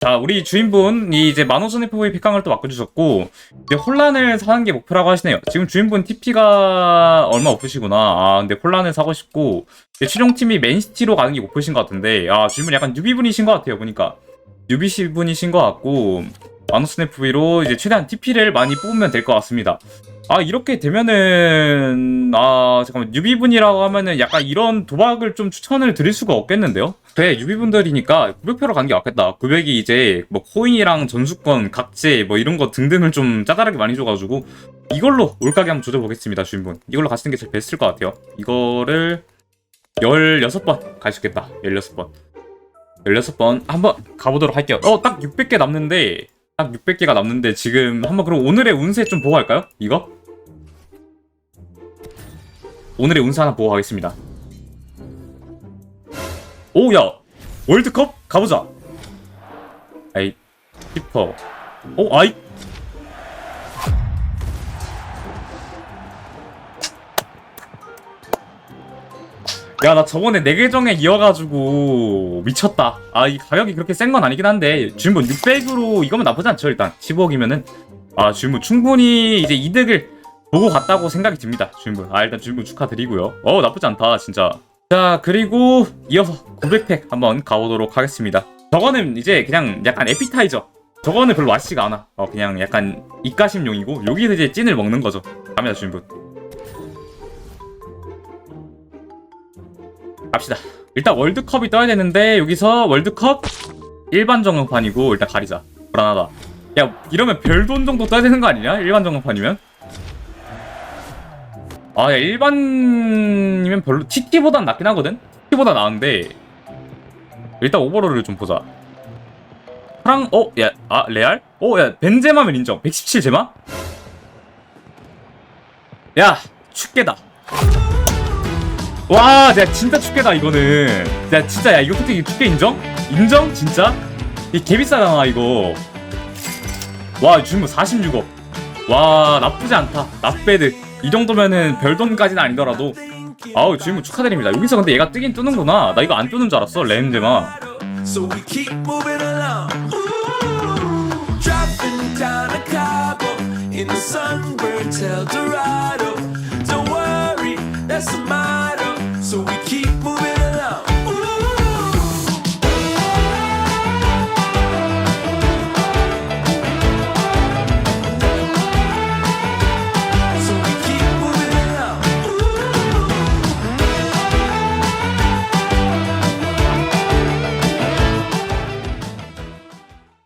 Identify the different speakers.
Speaker 1: 자, 우리 주인분이 이제 만호선 FV 픽강을 또 바꿔주셨고, 이제 혼란을 사는 게 목표라고 하시네요. 지금 주인분 TP가 얼마 없으시구나. 아, 근데 혼란을 사고 싶고, 최종팀이 맨시티로 가는 게 목표신 것 같은데, 아, 주인분 약간 뉴비분이신 것 같아요, 보니까. 뉴비시 분이신 것 같고, 만호선 FV로 이제 최대한 TP를 많이 뽑으면 될 것 같습니다. 아, 이렇게 되면은, 아, 잠깐만, 뉴비분이라고 하면은 약간 이런 도박을 좀 추천을 드릴 수가 없겠는데요? 그래, 뉴비분들이니까 900표로 간게 맞겠다. 900이 이제 뭐 코인이랑 전수권, 각제 뭐 이런 거 등등을 좀 짜잘하게 많이 줘가지고, 이걸로 올가게 한번 조져보겠습니다, 주인분. 이걸로 가시는 게 제일 베스트일 것 같아요. 이거를 16번 갈수 있겠다. 16번. 16번 한번 가보도록 할게요. 어, 딱 600개 남는데, 딱 600개가 남는데 지금 한번 그럼 오늘의 운세 좀 보고 갈까요? 이거? 오늘의 운세 하나 보고 가겠습니다. 오, 야! 월드컵? 가보자! 아이, 키퍼. 오, 아이! 야, 나 저번에 내 계정에 이어가지고 미쳤다. 아, 이 가격이 그렇게 센 건 아니긴 한데, 주인분 600으로 이거면 나쁘지 않죠, 일단. 15억이면은. 아, 주인분 충분히 이제 이득을 보고 갔다고 생각이 듭니다, 주인분. 아, 일단 주인분 축하드리고요. 어, 나쁘지 않다, 진짜. 자, 그리고 이어서 900팩 한번 가보도록 하겠습니다. 저거는 이제 그냥 약간 에피타이저. 저거는 별로 맛있지가 않아. 어, 그냥 약간 입가심용이고, 여기서 이제 찐을 먹는 거죠. 갑니다, 주인분. 갑시다. 일단 월드컵이 떠야 되는데 여기서 월드컵 일반 정형판이고 일단 가리자. 불안하다. 야 이러면 별돈 정도 떠야 되는 거 아니냐? 일반 정형판이면? 아, 야, 일반이면 별로 TT보단 낫긴 하거든. TT보다 나은데 일단 오버롤을 좀 보자. 프랑 어, 야, 아 레알? 어, 야 벤제마면 인정. 117 제마? 야, 축계다. 와, 야 진짜 축계다 이거는. 야 진짜 야 이거 솔직히 축계 인정? 인정? 진짜? 이 개비싸잖아 이거. 와 주인분 46억. 와 나쁘지 않다. 나배드. 이 정도면은 별돈까지는 아니더라도 아우 주인공 축하드립니다. 여기서 근데 얘가 뜨긴 뜨는구나. 나 이거 안 뜨는 줄 알았어 랜드만
Speaker 2: So we keep moving